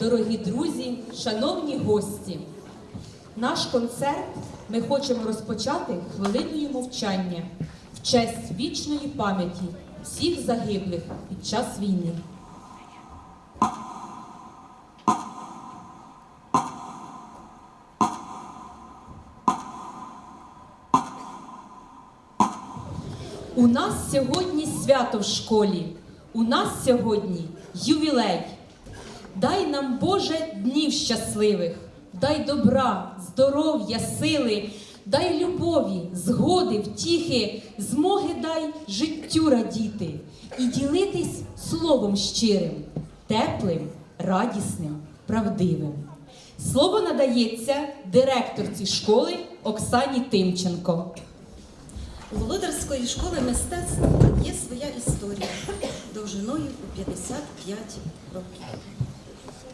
дорогі друзі, шановні гості. Наш концерт ми хочемо розпочати хвилиною мовчання в честь вічної пам'яті всіх загиблих під час війни. У нас сьогодні свято в школі. У нас сьогодні ювілей. Дай нам, Боже, днів щасливих, дай добра, здоров'я, сили, дай любові, згоди, втіхи, змоги дай життю радіти і ділитись словом щирим, теплим, радісним, правдивим. Слово надається директорці школи Оксані Тимченко. У Володарської школи мистецтв є своя історія довжиною у 55 років.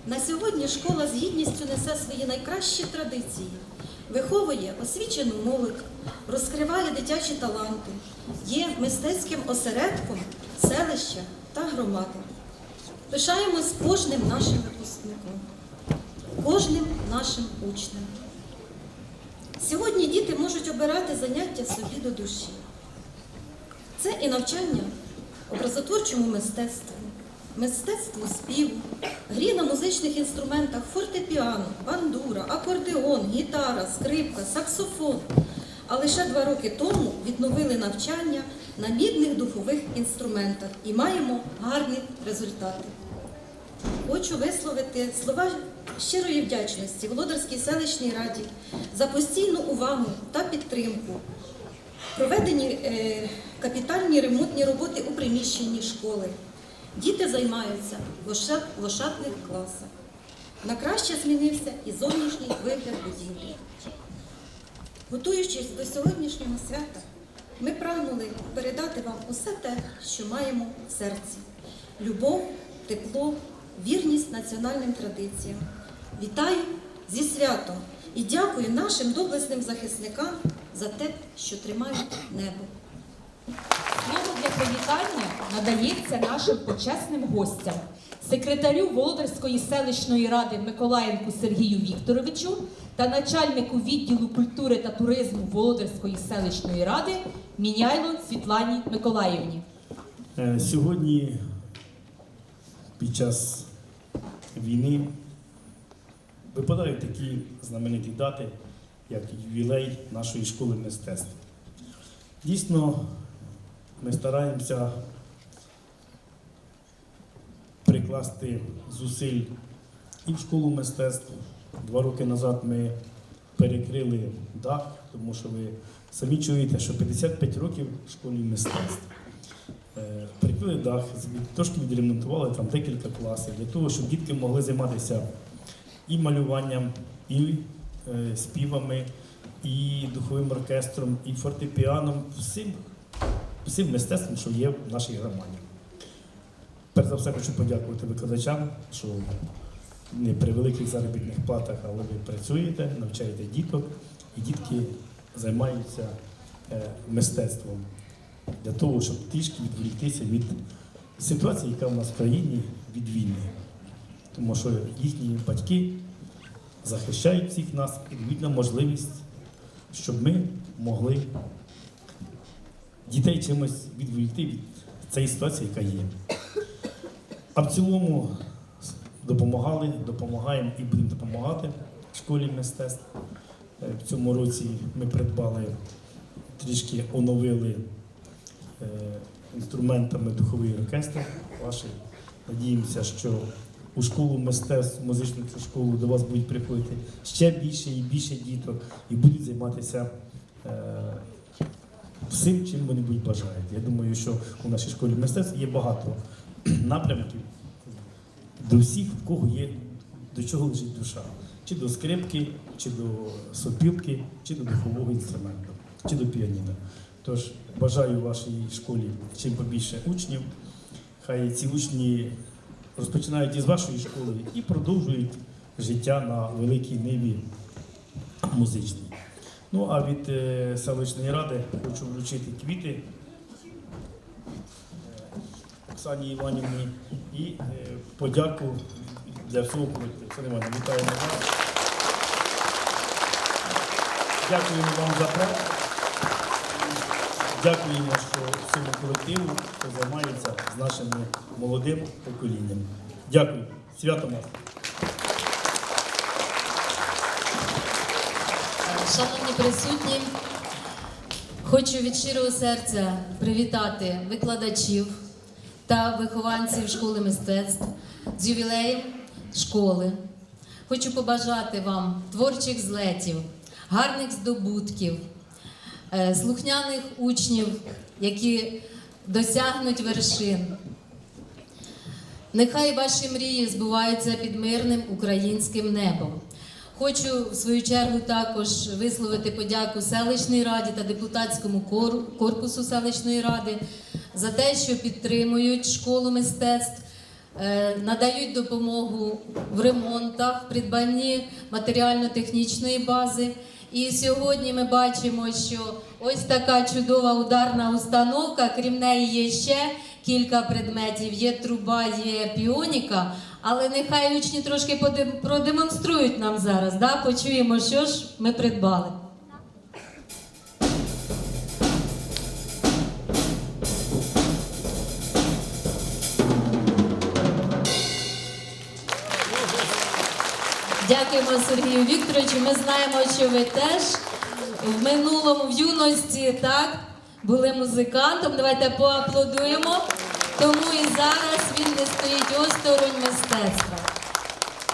На сьогодні школа з гідністю несе свої найкращі традиції, виховує освічену молодь, розкриває дитячі таланти, є мистецьким осередком селища та громади. Пишаємось кожним нашим випускником, кожним нашим учнем. Сьогодні діти можуть обирати заняття собі до душі. Це і навчання образотворчому мистецтву, мистецтву співу, грі на музичних інструментах фортепіано, бандура, акордеон, гітара, скрипка, саксофон. А лише два роки тому відновили навчання на мідних духових інструментах і маємо гарні результати. Хочу висловити слова щирої вдячності Володарській селищній раді за постійну увагу та підтримку. Проведені е, капітальні ремонтні роботи у приміщенні школи. Діти займаються в оша- в ошатних класах. На краще змінився і зовнішній вигляд будівлі. Готуючись до сьогоднішнього свята, ми прагнули передати вам усе те, що маємо в серці: любов, тепло, вірність національним традиціям. Вітаю зі святом і дякую нашим доблесним захисникам за те, що тримають небо. Слово для привітання надається нашим почесним гостям, секретарю Володарської селищної ради Миколаєнку Сергію Вікторовичу та начальнику відділу культури та туризму Володарської селищної ради Міняйло Світлані Миколаївні. Е, Сьогодні під час війни випадають такі знамениті дати, як ювілей нашої школи мистецтв. Дійсно, ми стараємося прикласти зусиль і в школу мистецтв. Два роки назад ми перекрили дах, тому що ви самі чуєте, що 55 років в школі мистецтв. Е, Прикрили дах, трошки відремонтували там декілька класів для того, щоб дітки могли займатися і малюванням, і е, співами, і духовим оркестром, і фортепіаном, всім, всім мистецтвом, що є в нашій громаді. Перш за все хочу подякувати викладачам, що не при великих заробітних платах, але ви працюєте, навчаєте діток, і дітки займаються е, мистецтвом для того, щоб трішки відволіктися від ситуації, яка в нас в країні від війни. Тому що їхні батьки захищають всіх нас і дають нам можливість, щоб ми могли дітей чимось відволікти від цієї ситуації, яка є. А в цілому допомагали, допомагаємо і будемо допомагати школі мистецтв. Е, В цьому році ми придбали, трішки оновили е, інструментами духовий оркестр ваш. Надіємося, що у школу мистецтв, музичну школу до вас будуть приходити ще більше і більше діток і будуть займатися е, всім, чим вони будуть бажають. Я думаю, що у нашій школі мистецтв є багато напрямків до всіх, в кого є до чого лежить душа. Чи до скрипки, чи до сопілки, чи до духового інструменту, чи до піаніно. Тож бажаю вашій школі чим побільше учнів. Хай ці учні розпочинають із вашої школи і продовжують життя на великій ниві музичній. Ну а від е, селищної ради хочу вручити квіти е, Оксані Іванівні і е, подяку для всього колективу. Це Івана, вітаємо вас. Дякуємо вам за працю. Дякуємо, що цьому колективу, хто займається з нашим молодим поколінням. Дякую. Свято вас. Шановні присутні, хочу від щирого серця привітати викладачів та вихованців школи мистецтв з ювілеєм школи. Хочу побажати вам творчих злетів, гарних здобутків, е, слухняних учнів, які досягнуть вершин. Нехай ваші мрії збуваються під мирним українським небом. Хочу в свою чергу також висловити подяку селищній раді та депутатському кор- корпусу селищної ради за те, що підтримують школу мистецтв, е, надають допомогу в ремонтах, придбанні матеріально-технічної бази. І сьогодні ми бачимо, що ось така чудова ударна установка. Крім неї є ще кілька предметів. Є труба, є піоніка. Але нехай учні трошки продемонструють нам зараз. Да? Почуємо, що ж ми придбали. Дякуємо Сергію Вікторовичу. Ми знаємо, що ви теж в минулому, в юності, так, були музикантом. Давайте поаплодуємо. Тому і зараз він не стоїть осторонь мистецтва.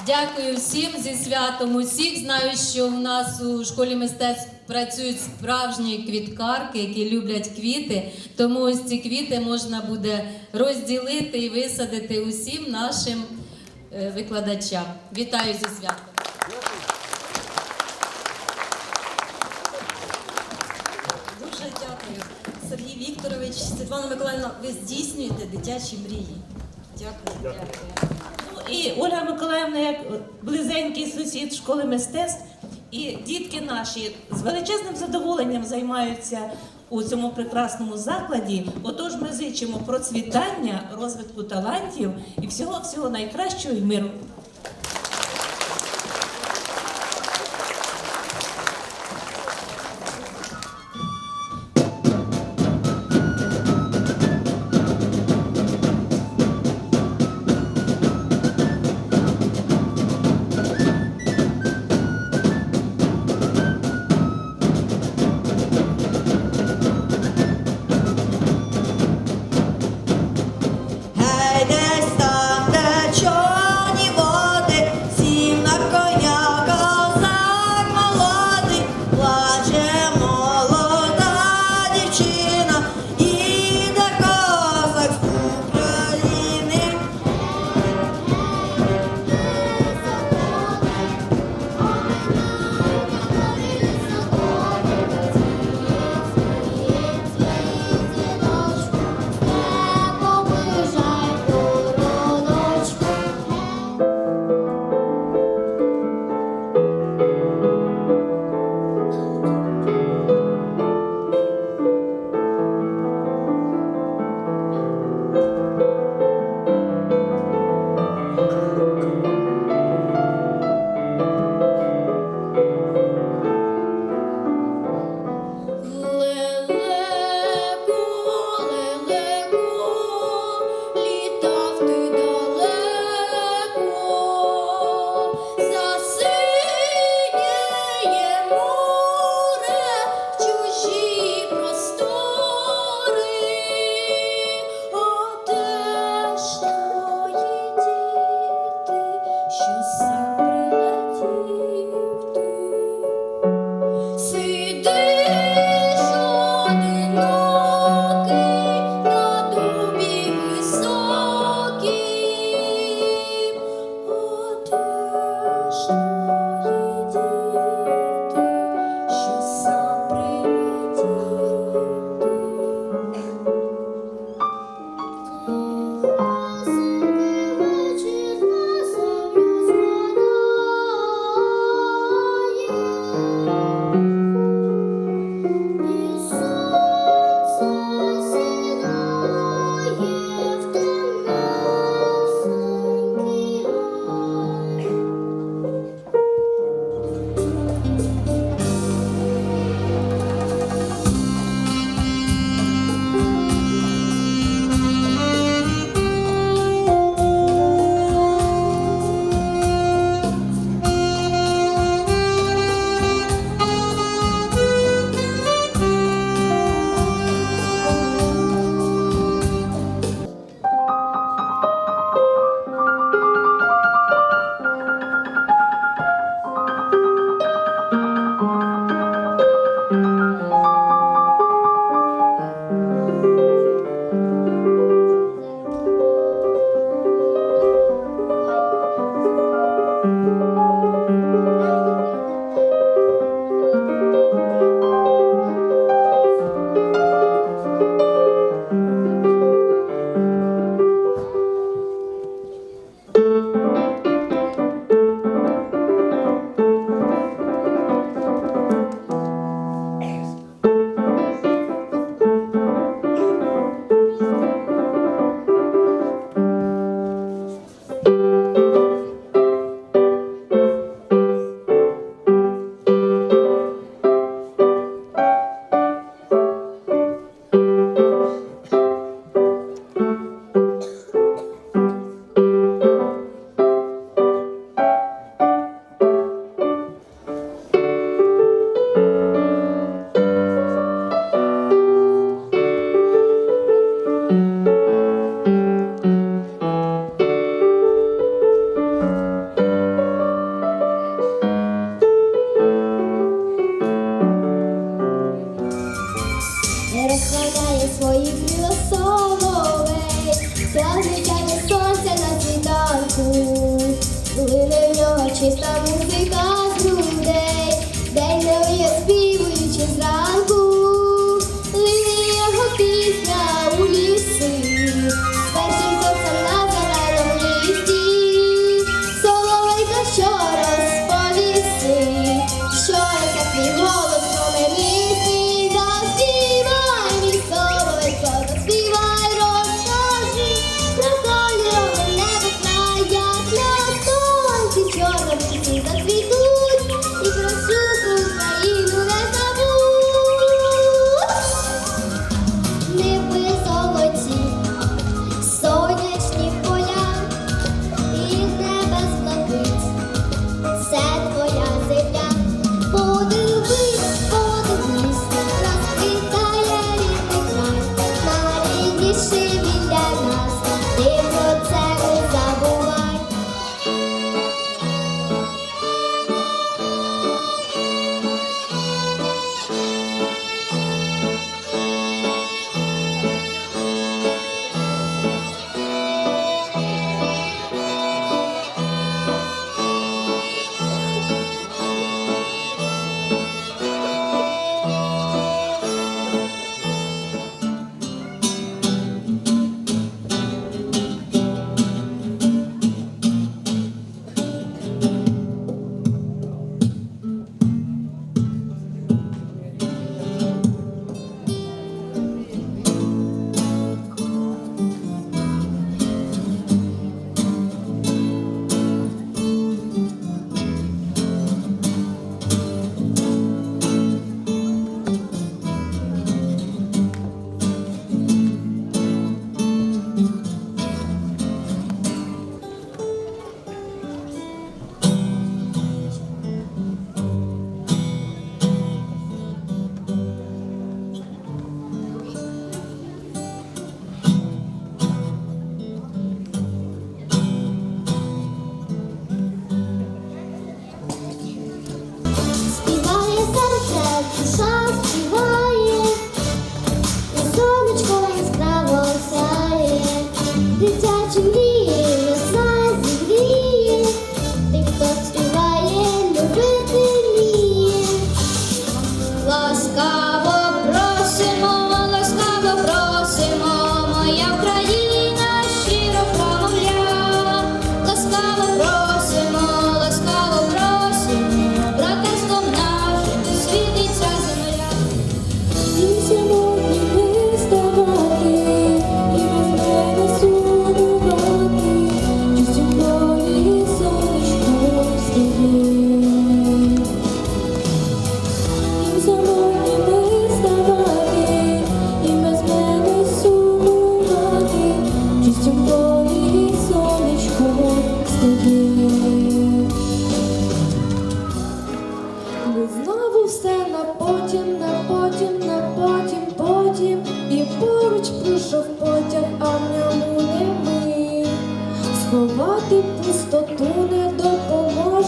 Дякую всім зі святом усіх. Знаю, що в нас у школі мистецтв працюють справжні квіткарки, які люблять квіти. Тому ось ці квіти можна буде розділити і висадити усім нашим е, викладачам. Вітаю зі святом. Дуже дякую. Сергій Вікторович, Світлана Миколаївна, ви здійснюєте дитячі мрії. Дякую. Ну, І Ольга Миколаївна, як близенький сусід школи мистецтв, і дітки наші з величезним задоволенням займаються у цьому прекрасному закладі. Отож, ми зичимо процвітання, розвитку талантів і всього всього найкращого і миру.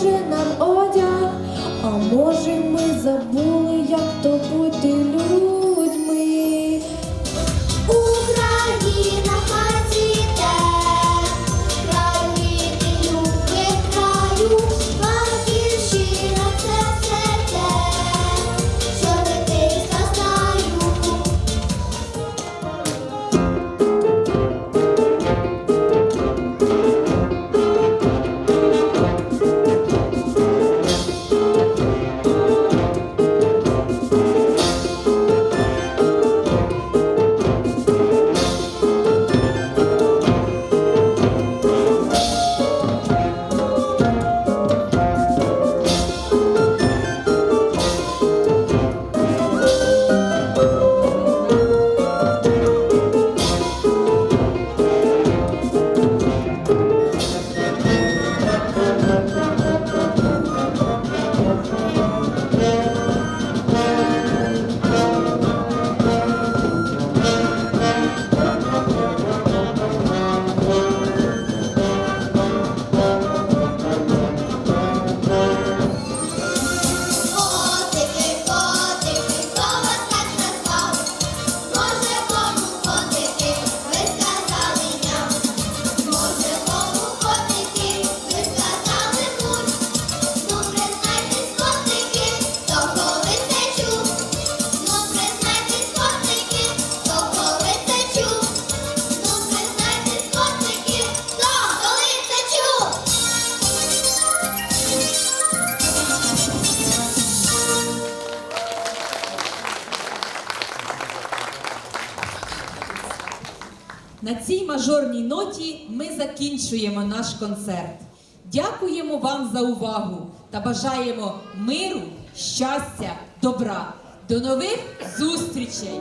може нам одяг, а може, ми забули, як то бути людям. мажорній ноті ми закінчуємо наш концерт. Дякуємо вам за увагу та бажаємо миру, щастя, добра. До нових зустрічей!